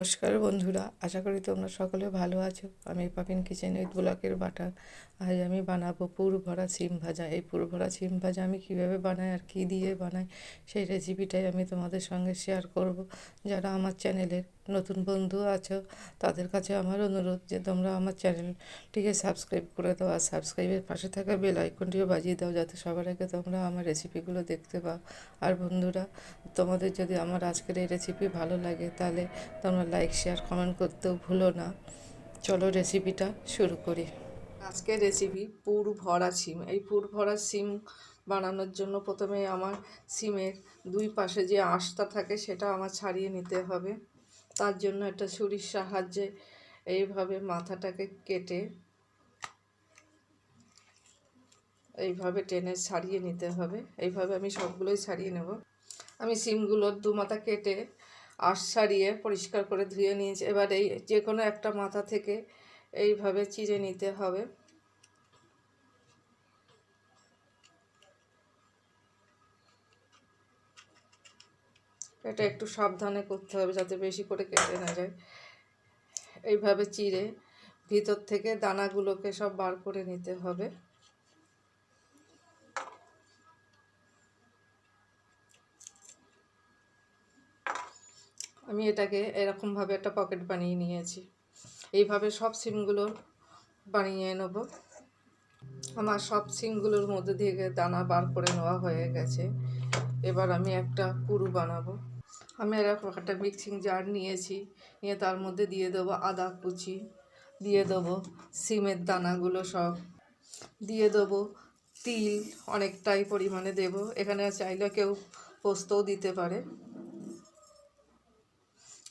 নমস্কার বন্ধুরা, আশা করি তোমরা সকলে ভালো আছো। আমি পাপিন কিচেন উইথ ব্লকের বাটার আজ আমি বানাবো পুর ভরা সিম ভাজা। এই পুর ভরা সিম ভাজা আমি কীভাবে বানাই আর কি দিয়ে বানাই সেই রেসিপিটাই আমি তোমাদের সঙ্গে শেয়ার করব। যারা আমার চ্যানেলের নতুন বন্ধু আছো, তাদের কাছে আমার অনুরোধ যে তোমরা আমার চ্যানেলটিকে সাবস্ক্রাইব করে দাও আর সাবস্ক্রাইবের পাশে থাকা বেল আইকনটিও বাজিয়ে দাও যাতে সবার আগে তোমরা আমার রেসিপিগুলো দেখতে পাও। আর বন্ধুরা, তোমাদের যদি আমার আজকের এই রেসিপি ভালো লাগে তাহলে তোমরা লাইক শেয়ার কমেন্ট করতেও ভুলো না। চলো রেসিপিটা শুরু করি। আজকের রেসিপি পুর ভরা সিম। এই পুর ভরা সিম বানানোর জন্য প্রথমে আমার সিমের দুই পাশে যে আঁশটা থাকে সেটা আমার ছাড়িয়ে নিতে হবে। তার জন্য একটা ছুরির সাহায্যে এইভাবে মাথাটাকে কেটে এইভাবে টেনে ছাড়িয়ে নিতে হবে। এইভাবে আমি সবগুলোই ছাড়িয়ে নেব। আমি সিমগুলোর দু মাথা কেটে আঁশ ছাড়িয়ে পরিষ্কার করে ধুয়ে নিয়েছি। এবার এই যে কোনো একটা মাথা থেকে এইভাবে চিড়ে নিতে হবে। এটা একটু সাবধানে করতে হবে যাতে বেশি করে কেটে না যায়। এইভাবে চিড়ে ভিতর থেকে দানাগুলোকে সব বার করে নিতে হবে। আমি এটাকে এরকমভাবে একটা পকেট বানিয়ে নিয়েছি। এইভাবে সব সিমগুলো বানিয়ে নেব। আমার সব সিমগুলোর মধ্যে থেকে দানা বার করে নেওয়া হয়ে গেছে। এবার আমি একটা পুরু বানাবো। আমি এরকম একটা মিক্সিং জার নিয়েছি, নিয়ে তার মধ্যে দিয়ে দেবো আদা কুচি, দিয়ে দেবো সিমের দানাগুলো সব, দিয়ে দেবো তিল অনেকটাই পরিমাণে দেব, এখানে চাইলে কেউ পোস্তও দিতে পারে।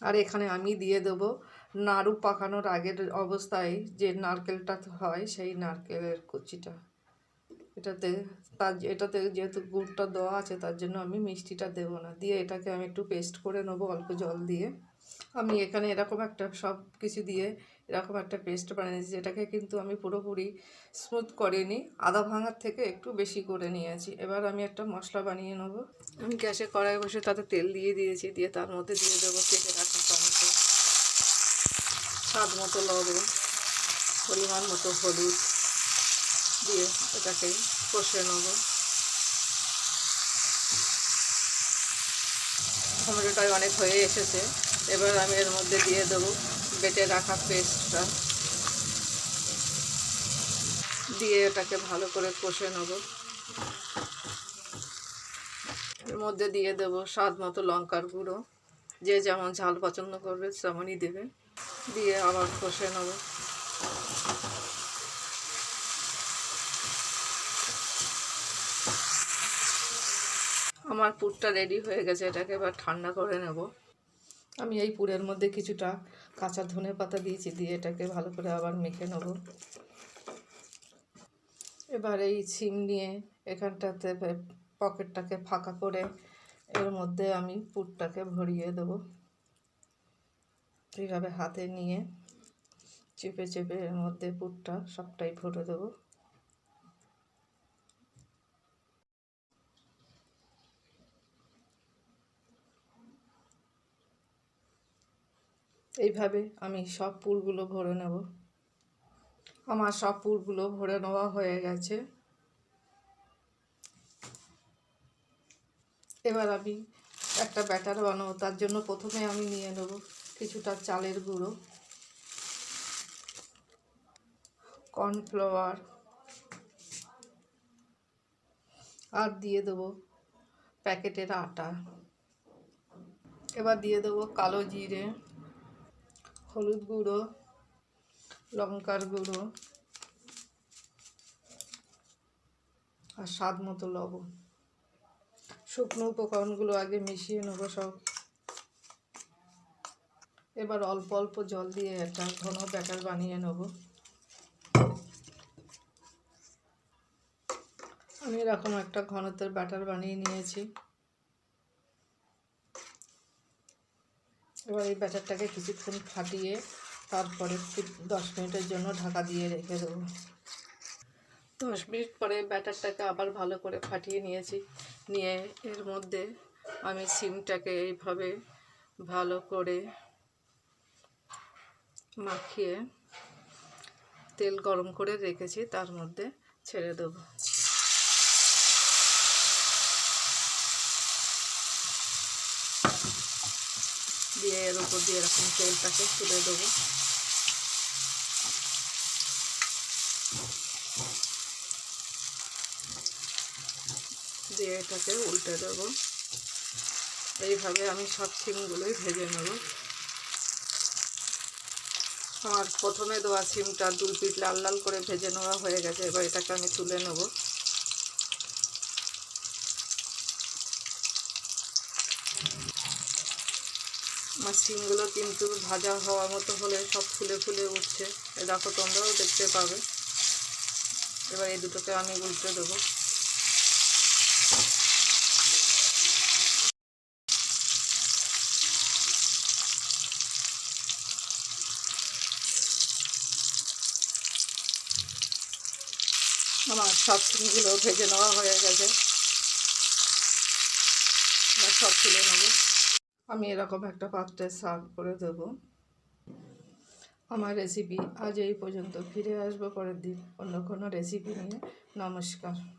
আর এখানে আমি দিয়ে দেবো নাড়ু পাকানোর আগের অবস্থায় যে নারকেলটা হয়, সেই নারকেলের কুচিটা। এটাতে তার এটাতে যেহেতু গুড়টা দেওয়া আছে, তার জন্য আমি মিষ্টিটা দেবো না। দিয়ে এটাকে আমি একটু পেস্ট করে নেব অল্প জল দিয়ে। আমি এখানে এরকম একটা সব কিছু দিয়ে এরকম একটা পেস্ট বানিয়েছি যেটাকে কিন্তু আমি পুরোপুরি স্মুথ করিনি, আদা ভাঙার থেকে একটু বেশি করে নিয়েছি। এবার আমি একটা মশলা বানিয়ে নেব। আমি গ্যাসে কড়াই বসে তাতে তেল দিয়ে দিয়েছি, দিয়ে তার মধ্যে দিয়ে দেবো কেটে রাখা টমেটো। স্বাদ মতো লবণ, পরিমাণ মতো হলুদ। দিয়ে এটাকে কষে নেব। টমেটোটাই অনেক হয়ে এসেছে। এবার আমি এর মধ্যে দিয়ে দেবো বেটে রাখা পেস্টটা। দিয়ে এটাকে ভালো করে কষে নেব। এর মধ্যে দিয়ে দেবো স্বাদ মতো লঙ্কার গুঁড়ো। যে যেমন ঝাল পছন্দ করবে তেমনই দেবে। দিয়ে আবার কষে নেব। আমার পুরটা রেডি হয়ে গেছে, এটাকে এবার ঠান্ডা করে নেব। আমি এই পুরের মধ্যে কিছুটা কাঁচা ধনে পাতা দিয়েছি, দিয়ে এটাকে ভালো করে আবার মেখে নেব। এবার এই সিম নিয়ে এখানটাতে পকেটটাকে ফাঁকা করে এর মধ্যে আমি পুরটাকে ভরিয়ে দেব। এইভাবে হাতে নিয়ে চেপে চেপে এর মধ্যে পুরটা সবটাই ভরে দেবো। এইভাবে আমি সব পুরগুলো ভরে নেব। আমার সব পুরগুলো ভরে নেওয়া হয়ে গেছে। এবার আমি একটা ব্যাটার বানাবো, তার জন্য প্রথমে আমি নিয়ে নেব কিছুটা চালের গুঁড়ো, কর্নফ্লাওয়ার, আর দিয়ে দেবো প্যাকেটের আটা। এবার দিয়ে দেবো কালো জিরে। হলুদ গুঁড়ো, লঙ্কার গুঁড়ো আর স্বাদ মতো লবণ। শুকনো উপকরণগুলো আগে মিশিয়ে নেব সব। এবার অল্প অল্প জল দিয়ে একটা ঘন ব্যাটার বানিয়ে নেব। আমি এরকম একটা ঘনত্বের ব্যাটার বানিয়ে নিয়েছি। এবার এই ব্যাটারটাকে কিছুক্ষণ ফাটিয়ে তারপরে দশ মিনিটের জন্য ঢাকা দিয়ে রেখে দেবো। দশ মিনিট পরে ব্যাটারটাকে আবার ভালো করে ফাটিয়ে নিয়েছি। নিয়ে এর মধ্যে আমি সিমটাকে এইভাবে ভালো করে মাখিয়ে তেল গরম করে রেখেছি, তার মধ্যে ছেড়ে দেবো। দিয়ে এর উপর দিয়ে এরকম তেলটাকে তুলে দেবো। দিয়ে এটাকে উল্টে দেবো। এইভাবে আমি সব সিমগুলোই ভেজে নেব। আমার প্রথমে দেওয়া সিমটা দুই পিঠ লাল লাল করে ভেজে নেওয়া হয়ে গেছে, এবার এটাকে আমি তুলে নেব। আমার সিমগুলো কিন্তু ভাজা হওয়ার মতো হলে সব ফুলে ফুলে উঠছে। দেখো তোমরাও দেখতে পাবে। এবার এই দুটোকে আমি উল্টে দেবো। আমার সব সিমগুলো ভেজে নেওয়া হয়ে গেছে। সব তুলে নেব। আমি এরকম একটা পাত্রে সার্ভ করে দেব। আমার রেসিপি আজ এই পর্যন্ত। ফিরে আসব পরের দিন অন্য কোনো রেসিপি নিয়ে। নমস্কার।